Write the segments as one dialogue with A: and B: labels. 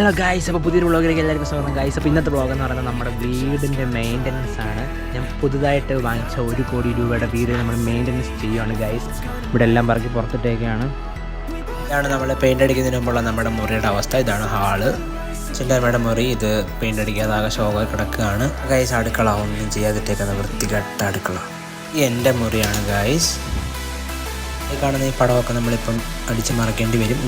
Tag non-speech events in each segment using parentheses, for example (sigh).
A: Hello guys അപ്പോൾ പുതിയൊരു വ്ളോഗിലേക്ക് എല്ലാവർക്കും സ്വാഗതം. ഗായ്സ് അപ്പോൾ ഇന്നത്തെ വ്ളോഗ് എന്ന് പറയുന്നത് നമ്മുടെ വീടിന്റെ മെയിന്റനൻസ് ആണ്. ഞാൻ പുതുതായിട്ട് വാങ്ങിച്ച ഒരു കോടി രൂപയുടെ വീട് നമ്മൾ മെയിന്റനൻസ് ചെയ്യുകയാണ് ഗായ്സ് ഇവിടെ എല്ലാം പറക്കി പുറത്തിട്ടേക്കാണ്. ഇതാണ് നമ്മൾ പെയിന്റ് അടിക്കുന്നതിന് മുമ്പുള്ള നമ്മുടെ മുറിയുടെ അവസ്ഥ. ഇതാണ് ഹാൾ. ചില്ലമ്മയുടെ മുറി ഇത് പെയിന്റ് അടിക്കാതെ ആകെ ശോകം കിടക്കുകയാണ്. ഗായ്സ് അടുക്കള ഒന്നും ചെയ്യാതിട്ടേക്കുന്ന വൃത്തികെട്ട അടുക്കള. ഈ എന്റെ മുറിയാണ് ഗായ്സ് ഈ കാണുന്ന ഈ പടമൊക്കെ നമ്മളിപ്പം അടിച്ചു മറക്കേണ്ടി വരും.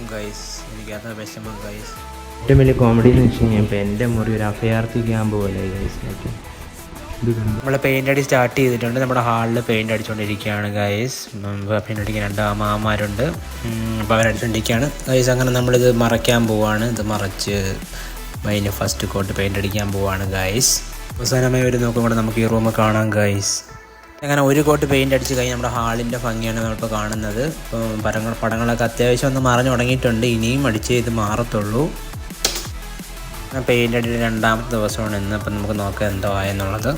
A: പോവും ഗൈസ് എനിക്ക് അതാ വിഷമം ഗൈസ്
B: ഏറ്റവും വലിയ കോമഡി എന്ന് വെച്ച് കഴിഞ്ഞാൽ ഇപ്പോൾ എന്റെ മുറി ഒരു അഭയാർത്ഥി ക്യാമ്പ് പോലെ ഗൈസ്
A: നമ്മൾ പെയിന്റ് അടി സ്റ്റാർട്ട് ചെയ്തിട്ടുണ്ട്. നമ്മുടെ ഹാളിൽ പെയിന്റ് അടിച്ചുകൊണ്ടിരിക്കുകയാണ് ഗൈസ് പെയിന്റ് അടിക്കാൻ രണ്ട് മാമാരുണ്ട് അപ്പോൾ അവരടിച്ചുകൊണ്ടിരിക്കുകയാണ് ഗൈസ് അങ്ങനെ നമ്മളിത് മറയ്ക്കാൻ പോവാണ്. ഇത് മറച്ച് അതിന് ഫസ്റ്റ് കോട്ട് പെയിന്റ് അടിക്കാൻ പോവാണ് ഗൈസ് അവസാനമായി ഒരു നോക്കുമ്പോൾ നമുക്ക് ഈ റൂം കാണാം ഗൈസ് അങ്ങനെ ഒരു കോട്ട് പെയിന്റ് അടിച്ച് കഴിഞ്ഞ് നമ്മുടെ ഹാളിന്റെ ഭംഗിയാണ് നമ്മളിപ്പോൾ കാണുന്നത്. ഇപ്പോൾ പടങ്ങൾ പടങ്ങളൊക്കെ അത്യാവശ്യം ഒന്ന് മറഞ്ഞു തുടങ്ങിയിട്ടുണ്ട്. ഇനിയും അടിച്ച് ഇത് മാറത്തുള്ളൂ. പെയിന്റ് അടിയുടെ രണ്ടാമത്തെ ദിവസമാണ് ഇന്ന്. അപ്പം നമുക്ക് നോക്കാം എന്തോ ആയെന്നുള്ളത്.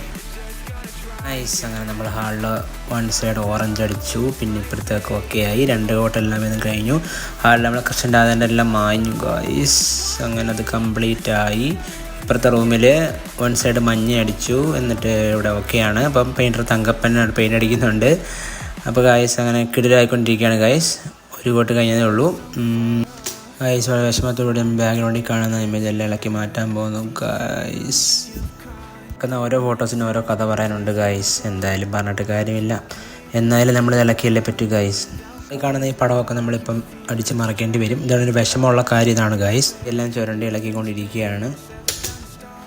A: നൈസ് അങ്ങനെ നമ്മൾ ഹാളിൽ വൺ സൈഡ് ഓറഞ്ച് അടിച്ചു. പിന്നെ ഇപ്പുറത്തേക്ക് ഓക്കെ ആയി. രണ്ട് കോട്ടെല്ലാം ഇന്ന് കഴിഞ്ഞു. ഹാളിൽ നമ്മൾ കൃഷ്ണരാധന്റെ എല്ലാം മാഞ്ഞു ഗൈസ് അങ്ങനെ അത് കംപ്ലീറ്റ് ആയി. ഇപ്പുറത്തെ റൂമിൽ വൺ സൈഡ് മഞ്ഞ അടിച്ചു എന്നിട്ട് ഇവിടെ ഓക്കെയാണ് അപ്പം പെയിന്റർ തങ്കപ്പൻ പെയിന്റ് അടിക്കുന്നുണ്ട്. അപ്പോൾ ഗായസ് അങ്ങനെ കിടിലായിക്കൊണ്ടിരിക്കുകയാണ് ഗായസ് ഒരു കോട്ട് കഴിഞ്ഞതേ ഉള്ളൂ. ഗായസ് വളരെ വിഷമത്തോടെ ബാക്ക്ഗ്രൗണ്ടിൽ കാണുന്ന ഇമേജ് എല്ലാം ഇളക്കി മാറ്റാൻ പോകുന്നു ഗായ്സ് വെക്കുന്ന ഓരോ ഫോട്ടോസിനും ഓരോ കഥ പറയാനുണ്ട് ഗായ്സ് എന്തായാലും പറഞ്ഞിട്ട് കാര്യമില്ല. എന്നാലും നമ്മൾ ഇളക്കിയല്ലേ പറ്റൂ ഗായ്സ് കാണുന്ന ഈ പടമൊക്കെ നമ്മളിപ്പം അടിച്ച് മറക്കേണ്ടി വരും. ഇതാണ് ഒരു വിഷമമുള്ള കാര്യം ഇതാണ് ഗായ്സ് എല്ലാം ചുരണ്ടി ഇളക്കിക്കൊണ്ടിരിക്കുകയാണ്.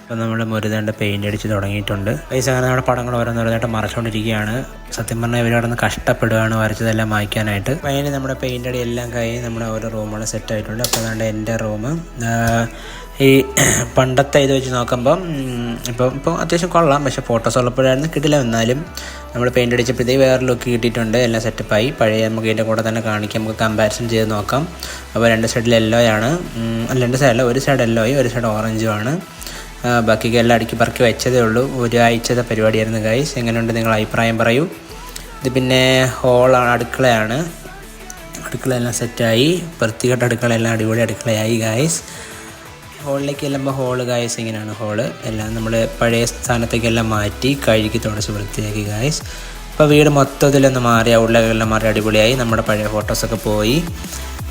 A: ഇപ്പം നമ്മൾ മുരുതേണ്ട പെയിന്റ് അടിച്ച് തുടങ്ങിയിട്ടുണ്ട്. പൈസ അങ്ങനെ നമ്മുടെ പടങ്ങൾ ഓരോന്നോരോന്നായിട്ട് മറച്ചുകൊണ്ടിരിക്കുകയാണ്. സത്യം പറഞ്ഞാൽ ഇവർ അവിടെ നിന്ന് കഷ്ടപ്പെടുകയാണ് വരച്ചതെല്ലാം വായിക്കാനായിട്ട്. അതിന് നമ്മുടെ പെയിന്റ് അടി എല്ലാം കഴിഞ്ഞ് നമ്മുടെ ഓരോ റൂമുകൾ സെറ്റ് ആയിട്ടുണ്ട്. അപ്പോൾ അതുകൊണ്ട് എന്റെ റൂം ഈ പണ്ടത്തെ ഇത് വെച്ച് നോക്കുമ്പം ഇപ്പം ഇപ്പോൾ അത്യാവശ്യം കൊള്ളാം. പക്ഷേ ഫോട്ടോസ് ഉള്ളപ്പോഴായിരുന്നു കിട്ടില്ല എന്നാലും നമ്മൾ പെയിന്റ് അടിച്ചപ്പോഴത്തേക്ക് വേറെ ലുക്ക് കിട്ടിയിട്ടുണ്ട്. എല്ലാം സെറ്റപ്പായി പഴയ നമുക്ക് ഇതിന്റെ കൂടെ തന്നെ കാണിക്കാം. നമുക്ക് കമ്പാരിസൺ ചെയ്ത് നോക്കാം. അപ്പോൾ രണ്ട് സൈഡിൽ യെല്ലോ ആണ്. അല്ല രണ്ട് സൈഡിൽ ഒരു സൈഡ് യെല്ലോയും ഒരു സൈഡ് ഓറഞ്ചും ആണ്. ബാക്കിയൊക്കെ എല്ലാം അടുക്കി പറക്കി വെച്ചതേ ഉള്ളൂ. ഒരാഴ്ചത്തെ പരിപാടിയായിരുന്നു ഗൈസ് എങ്ങനെയുണ്ട് നിങ്ങൾ അഭിപ്രായം പറയൂ. ഇത് പിന്നെ ഹോളാണ് അടുക്കളയാണ്. അടുക്കളയെല്ലാം സെറ്റായി. വൃത്തികെട്ട അടുക്കളയെല്ലാം അടിപൊളി അടുക്കളയായി ഗായ്സ് ഹോളിലേക്ക് ചെല്ലുമ്പോൾ ഹോൾ ഗായ്സ് ഇങ്ങനെയാണ് ഹോൾ എല്ലാം നമ്മൾ പഴയ സ്ഥാനത്തേക്കെല്ലാം മാറ്റി കഴുകി തുടച്ച് വൃത്തിയാക്കി ഗായ്സ് അപ്പോൾ വീട് മൊത്തത്തിലൊന്ന് മാറി ഉള്ളകളെല്ലാം മാറി അടിപൊളിയായി. നമ്മുടെ പഴയ ഫോട്ടോസൊക്കെ പോയി.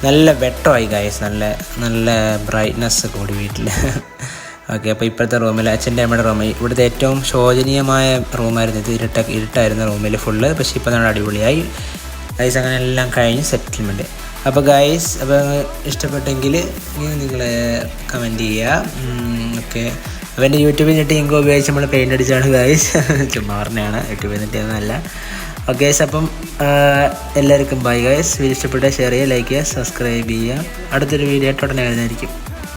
A: നല്ല വെട്ടമായി ഗായ്സ് നല്ല നല്ല ബ്രൈറ്റ്നസ് കൂടി വീട്ടിൽ (laughs) ഓക്കെ അപ്പോൾ ഇപ്പോഴത്തെ റൂമിൽ അച്ഛന്റെ അമ്മയുടെ റൂമിൽ ഇവിടുത്തെ ഏറ്റവും ശോചനീയമായ റൂമായിരുന്നു ഇത്. ഇരുട്ട ഇരുട്ടായിരുന്ന റൂമിൽ ഫുള്ള്. പക്ഷേ ഇപ്പോൾ നമ്മൾ അടിപൊളിയായി. ഗൈസ് അങ്ങനെ എല്ലാം കഴിഞ്ഞ് സെറ്റിൽമെന്റ് അപ്പോൾ ഗൈസ് അപ്പോൾ ഇഷ്ടപ്പെട്ടെങ്കിൽ നിങ്ങൾ കമന്റ് ചെയ്യുക. ഓക്കെ. അപ്പോൾ എന്റെ യൂട്യൂബിൽ നിന്നിട്ട് ഇങ്കോ ഉപയോഗിച്ച് നമ്മൾ പെയിന്റ് അടിച്ചാണ് ഗൈസ് ചുമ്മാ പറഞ്ഞാണ് യൂട്യൂബിൽ നിന്നിട്ടൊന്നുമല്ല ഓക്കെ ഗൈസ് അപ്പം എല്ലാവർക്കും ബൈ ഗൈസ് വീഡിയോ ഇഷ്ടപ്പെട്ട ഷെയർ ചെയ്യുക ലൈക്ക് ചെയ്യുക സബ്സ്ക്രൈബ് ചെയ്യുക. അടുത്തൊരു വീഡിയോ ആയിട്ട് ഉടനെ വരുന്നതായിരിക്കും.